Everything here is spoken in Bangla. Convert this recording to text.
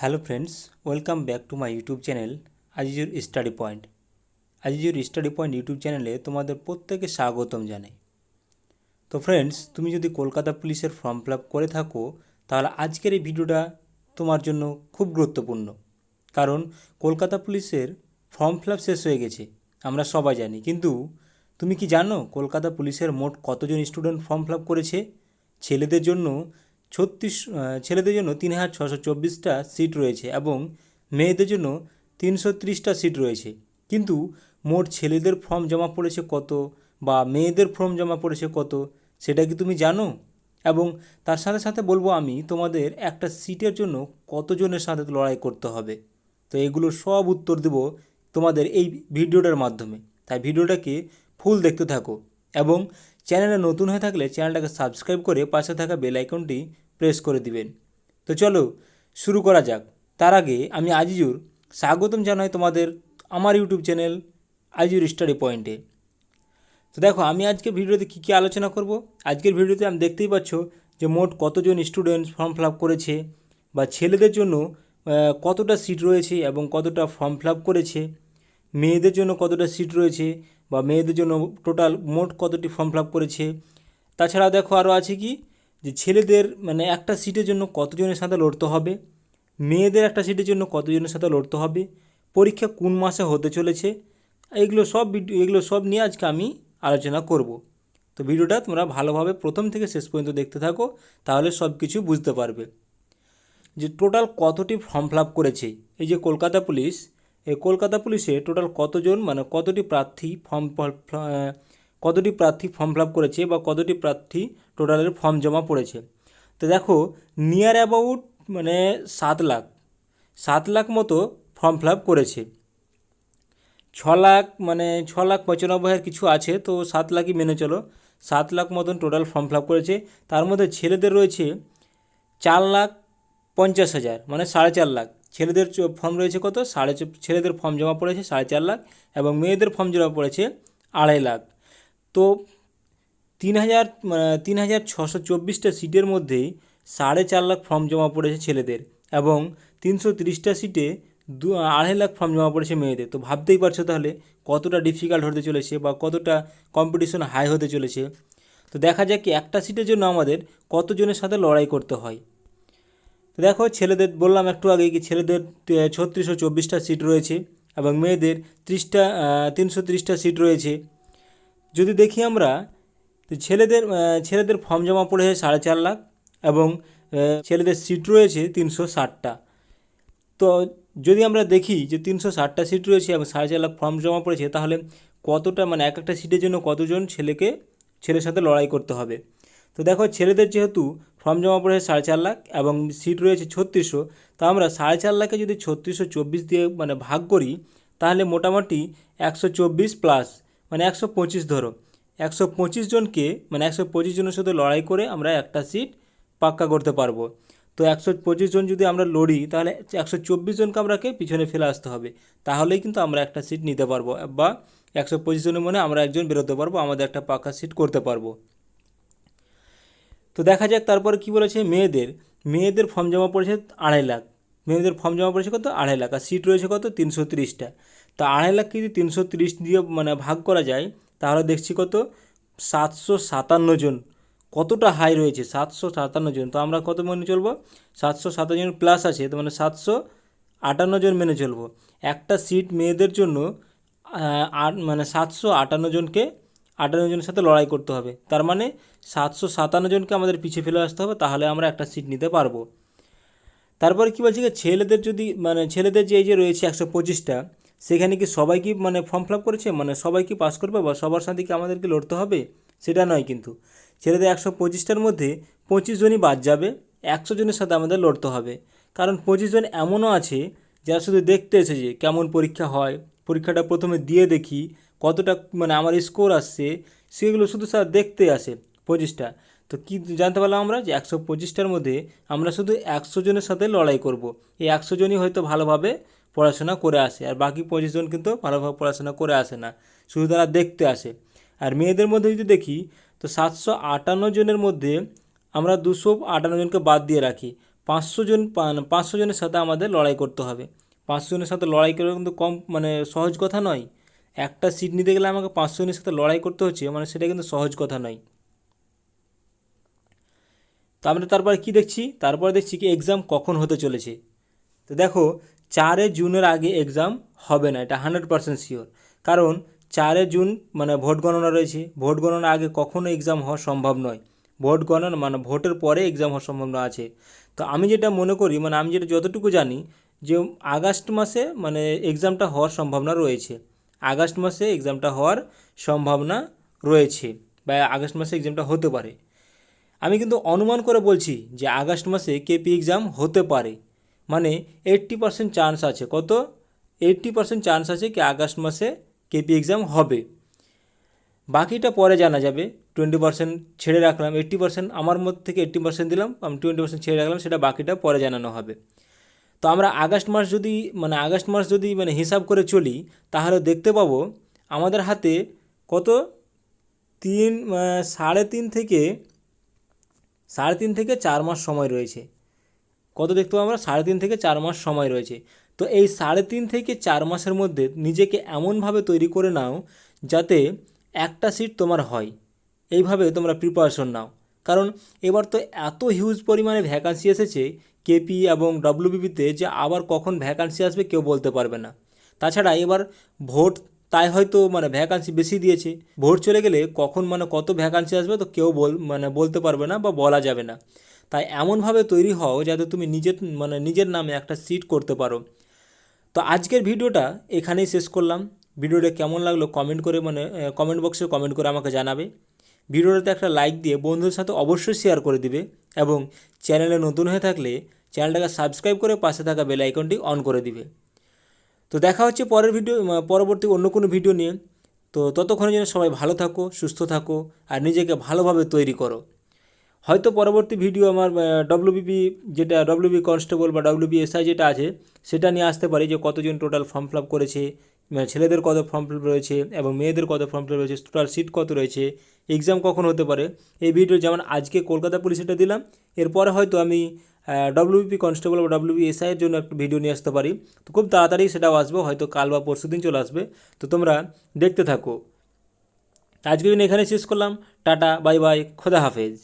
Hello friends welcome back to my YouTube channel Azizur study point Azizur study point YouTube চ্যানেলে তোমাদের প্রত্যেকে স্বাগতম জানাই। তো ফ্রেন্ডস তুমি যদি কলকাতা পুলিশের ফর্ম ফিল করে থাকো, তাহলে আজকের এই ভিডিওটা তোমার জন্য খুব গুরুত্বপূর্ণ। কারণ কলকাতা পুলিশের ফর্ম ফিল শেষ হয়ে গেছে, আমরা সবাই জানি। কিন্তু তুমি কি জানো কলকাতা পুলিশের মোট কতজন স্টুডেন্ট ফর্ম ফিল করেছে? ছেলেদের জন্য ছত্রিশ ছেলেদের জন্য তিন হাজার ছশো চব্বিশটা সিট রয়েছে এবং মেয়েদের জন্য তিনশো ত্রিশটা সিট রয়েছে। কিন্তু মোট ছেলেদের ফর্ম জমা পড়েছে কত বা মেয়েদের ফর্ম জমা পড়েছে কত সেটা কি তুমি জানো? এবং তার সাথে সাথে বলব আমি, তোমাদের একটা সিটের জন্য কতজনের সাথে লড়াই করতে হবে? তো এগুলো সব উত্তর দেব তোমাদের এই ভিডিওটার মাধ্যমে। তাই ভিডিওটাকে ফুল দেখতে থাকো এবং চ্যানেলে নতুন হয়ে থাকলে চ্যানেলটাকে সাবস্ক্রাইব করে পাশে থাকা বেল আইকনটি প্রেস করে দিবেন। তো চলো, শুরু করা যাক। তার আগে আমি আজিজুর স্বাগতম জানাই তোমাদের আমার ইউটিউব চ্যানেল আজিজুর স্টাডি পয়েন্টে। তো দেখো, আমি আজকে ভিডিওতে কী কী আলোচনা করব? আজকের ভিডিওতে আমি দেখতেই পাচ্ছ যে মোট কতজন স্টুডেন্ট ফর্ম ফিল করেছে বা ছেলেদের জন্য কতটা সিট রয়েছে এবং কতটা ফর্ম ফিল করেছে, মেয়েদের জন্য কতটা সিট রয়েছে বা মেয়েদের জন্য টোটাল মোট কতটি ফর্ম ফিল করেছে। তাছাড়া দেখো আরও আছে কি যে ছেলেদের মানে একটা সিটের জন্য কতজনের সাথে লড়তে হবে, মেয়েদের একটা সিটের জন্য কতজনের সাথে লড়তে হবে, পরীক্ষা কোন মাসে হতে চলেছে, এগুলো সব ভিডিও, এগুলো সব নিয়ে আজকে আমি আলোচনা করব। তো ভিডিওটা তোমরা ভালোভাবে প্রথম থেকে শেষ পর্যন্ত দেখতে থাকো, তাহলে সব কিছু বুঝতে পারবে। যে টোটাল কতটি ফর্ম ফিল করেছে, এই যে কলকাতা পুলিশ, এই কলকাতা পুলিশে টোটাল কতজন মানে কতটি প্রার্থী ফর্ম কতটি প্রার্থী ফর্ম ফিল করেছে বা কতটি প্রার্থী টোটালের ফর্ম জমা পড়েছে। তো দেখো নিয়ার অ্যাবাউট মানে সাত লাখ সাত লাখ মতো ফর্ম ফিল করেছে। ছ লাখ মানে ছ লাখ পঁচানব্বই হাজার কিছু আছে, তো সাত লাখই মেনে চলো। সাত লাখ মতন টোটাল ফর্ম ফিল করেছে। তার মধ্যে ছেলেদের রয়েছে চার লাখ পঞ্চাশ হাজার মানে সাড়ে চার লাখ। ছেলেদের ফর্ম রয়েছে কত? সাড়ে ছেলেদের ফর্ম জমা পড়েছে সাড়ে চার লাখ এবং মেয়েদের ফর্ম জমা পড়েছে আড়াই লাখ। তো তিন হাজার মানে তিন হাজার ছশো চব্বিশটা সিটের মধ্যেই সাড়ে চার লাখ ফর্ম জমা পড়েছে ছেলেদের এবং তিনশো তিরিশটা সিটে দু, আড়াই লাখ ফর্ম জমা পড়েছে মেয়েদের। তো ভাবতেই পারছ তাহলে কতটা ডিফিকাল্ট হতে চলেছে বা কতটা কম্পিটিশন হাই হতে চলেছে? তো দেখা যাক কি একটা সিটের জন্য আমাদের কতজনের সাথে লড়াই করতে হয়। তো দেখো ছেলেদের, বললাম একটু আগে কি ছেলেদের ছত্রিশশো চব্বিশটা সিট রয়েছে এবং মেয়েদের ত্রিশটা তিনশো তিরিশটা সিট রয়েছে। যদি দেখি আমরা ছেলেদের ছেলেদের ফর্ম জমা পড়েছে সাড়ে চার লাখ এবং ছেলেদের সিট রয়েছে তিনশো ষাটটা। তো যদি আমরা দেখি যে তিনশো ষাটটা সিট রয়েছে এবং সাড়ে চার লাখ ফর্ম জমা পড়েছে, তাহলে কতটা মানে এক একটা সিটের জন্য কতজন ছেলেকে, ছেলের সাথে লড়াই করতে হবে? তো দেখো, ছেলেদের যেহেতু ফর্ম জমা পড়েছে সাড়ে চার লাখ এবং সিট রয়েছে ছত্রিশশো, তা আমরা সাড়ে চার লাখে যদি ছত্রিশশো চব্বিশ দিয়ে মানে ভাগ করি, তাহলে মোটামুটি একশো চব্বিশ প্লাস মানে একশো পঁচিশ ধরো। একশো পঁচিশ জনকে মানে একশো পঁচিশ জনের সাথে লড়াই করে আমরা একটা সিট পাক্কা করতে পারব। তো একশো পঁচিশ জন যদি আমরা লড়ি, তাহলে একশো চব্বিশ জনকে আমরাকে পিছনে ফেলে আসতে হবে। তাহলেই কিন্তু আমরা একটা সিট নিতে পারব বা একশো পঁচিশ জনের মনে আমরা একজন বেরোতে পারব, আমাদের একটা পাক্কা সিট করতে পারব। তো দেখা যাক তারপরে কি বলেছে মেয়েদের। মেয়েদের ফর্ম জমা পড়েছে আড়াই লাখ। মেয়েদের ফর্ম জমা পড়েছে কত? আড়াই লাখ। আর সিট রয়েছে কত? তিনশো তিরিশটা। তো আড়াই লাখ যদি তিনশো তিরিশ দিয়ে মানে ভাগ করা যায়, তাহলে দেখছি কত? সাতশো সাতান্ন জন। কতটা হাই রয়েছে? সাতশো সাতান্ন জন। তো আমরা কত মেনে চলবো? সাতশো সাতান্ন জন প্লাস আছে তো মানে সাতশো আটান্ন জন মেনে চলবো। একটা সিট মেয়েদের জন্য মানে সাতশো আটান্ন জনকে, আটান্ন জনের সাথে লড়াই করতে হবে। তার মানে সাতশো সাতান্ন জনকে আমাদের পিছিয়ে ফেলে আসতে হবে, তাহলে আমরা একটা সিট নিতে পারব। তারপরে কী বলছি ছেলেদের যদি মানে ছেলেদের যে এই যে রয়েছে একশো পঁচিশটা সেখানে কি সবাই কি মানে ফর্ম ফিল করেছে? মানে সবাই কি পাস করবে বা সবার সাথে কি আমাদেরকে লড়তে হবে? সেটা নয় কিন্তু। ছেলেদের একশো পঁচিশটার মধ্যে পঁচিশ জনই বাদ যাবে, একশো জনের সাথে আমাদের লড়তে হবে। কারণ পঁচিশ জন এমনও আছে যারা শুধু দেখতে এসেছে কেমন পরীক্ষা হয়, পরীক্ষাটা প্রথমে দিয়ে দেখি, কতটা মানে আমার স্কোর আসছে, সেগুলো শুধু স্যার দেখতে আসে পঁচিশটা তো কি জানতে পারলাম আমরা যে একশো পঁচিশটার মধ্যে আমরা শুধু একশো জনের সাথে লড়াই করব। এই একশো জনই হয়তো ভালোভাবে পড়াশোনা করে আসে, আর বাকি পঁচিশ জন কিন্তু ভালোভাবে পড়াশোনা করে আসে না, শুধু তারা দেখতে আসে। আর মেয়েদের মধ্যে যদি দেখি, তো সাতশো আটান্ন জনের মধ্যে আমরা দুশো আটান্ন জনকে বাদ দিয়ে রাখি। পাঁচশো জন পাঁচশো জনের সাথে আমাদের লড়াই করতে হবে। পাঁচশো জনের সাথে লড়াই করা কিন্তু কম মানে সহজ কথা নয়। একটা সিট নিতে গেলে আমাকে পাঁচশো জনের সাথে লড়াই করতে হচ্ছে মানে সেটা কিন্তু সহজ কথা নয়। তো আমরা তারপরে কি দেখছি? তারপরে দেখছি কি এক্সাম কখন হতে চলেছে। তো দেখো চারে জুনের আগে এক্সাম হবে না, এটা হান্ড্রেড পার্সেন্ট শিওর কারণ চারে জুন মানে ভোট গণনা রয়েছে, ভোট গণনার আগে কখনো এক্সাম হওয়া সম্ভব নয়। ভোট গণনা মানে ভোটের পরে এক্সাম হওয়ার সম্ভাবনা আছে। তো আমি যেটা মনে করি মানে আমি যেটা যতটুকু জানি, যে আগস্ট মাসে মানে এক্সামটা হওয়ার সম্ভাবনা রয়েছে। আগস্ট মাসে এক্সামটা হওয়ার সম্ভাবনা রয়েছে বা আগস্ট মাসে এক্সামটা হতে পারে। আমি কিন্তু অনুমান করে বলছি যে আগস্ট মাসে কেপি এক্সাম হতে পারে। মানে এইট্টি পার্সেন্ট চান্স আছে। কত? এইট্টি পার্সেন্ট চান্স আছে কি আগস্ট মাসে কেপি এক্সাম হবে। বাকিটা পরে জানা যাবে। টোয়েন্টি পার্সেন্ট ছেড়ে রাখলাম এইট্টি পার্সেন্ট আমার মধ্যে থেকে এইট্টি পার্সেন্ট দিলাম, আমি টোয়েন্টি পার্সেন্ট ছেড়ে রাখলাম, সেটা বাকিটা পরে জানানো হবে। তো আমরা আগস্ট মাস যদি মানে আগস্ট মাস যদি মানে হিসাব করে চলি, তাহলে দেখতে পাবো আমাদের হাতে কত? তিন সাড়ে তিন থেকে, সাড়ে তিন থেকে চার মাস সময় রয়েছে। কত দেখতে পাবো আমরা? সাড়ে তিন থেকে চার মাস সময় রয়েছে। তো এই সাড়ে তিন থেকে চার মাসের মধ্যে নিজেকে এমনভাবে তৈরি করে নাও যাতে একটা সিট তোমার হয়। এইভাবে তোমরা প্রিপারেশন নাও। কারণ এবার তো এত হিউজ পরিমাণে ভ্যাকান্সি এসেছে কেপি এবং ডব্লিউবিপিতে যে আবার কখন ভ্যাকান্সি আসবে কেউ বলতে পারবে না। তাছাড়া এবার ভোট তাই হয়তো মানে ভ্যাকান্সি বেশি দিয়েছে। ভোট চলে গেলে কখন মানে কত ভ্যাকান্সি আসবে তো কেউ বল মানে বলতে পারবে না বা বলা যাবে না। তাই এমনভাবে তৈরি হও যাতে তুমি নিজের মানে নিজের নামে একটা সিট করতে পারো। তো আজকের ভিডিওটা এখানেই শেষ করলাম। ভিডিওটা কেমন লাগল কমেন্ট করে মানে কমেন্ট বক্সে কমেন্ট করে আমাকে জানাবে। ভিডিওটাতে একটা লাইক দিয়ে বন্ধুদের সাথে অবশ্যই শেয়ার করে দিবে এবং চ্যানেলে নতুন হয়ে থাকলে চ্যানেলটাকে সাবস্ক্রাইব করে পাশে থাকা বেল আইকনটি অন করে দিবে। তো দেখা হচ্ছে পরের ভিডিও পরবর্তী অন্য কোনো ভিডিও নিয়ে। তো ততক্ষণের জন্য সবাই ভালো থাকো, সুস্থ থাকো, আর নিজেকে ভালোভাবে তৈরি করো। হয়তো পরবর্তী ভিডিও আমার ডব্লিউবিপি যেটা ডব্লিউবি কনস্টেবল বা ডব্লিউবি এসআই যেটা আছে, সেটা নিয়ে আসতে পারি যে কতজন টোটাল ফর্ম ফিল করেছে মানে ছেলেদের কত ফর্ম ফিল রয়েছে এবং মেয়েদের কত ফর্ম ফিল রয়েছে টোটাল সিট কত রয়েছে এক্সাম কখন হতে পারে, এই ভিডিও যেমন আজকে কলকাতা পুলিশেরটা দিলাম, এরপরে হয়তো আমি ডব্লিউবি কনস্টেবল বা ডব্লিউবি এসআইয়ের জন্য একটা ভিডিও নিয়ে আসতে পারি, তো খুব তাড়াতাড়ি সেটাও আসবে, হয়তো কাল বা পরশু দিন চলে আসবে, তো তোমরা দেখতে থাকো। আজকের দিন এখানে শেষ করলাম, টাটা বাই বাই খোদা হাফেজ।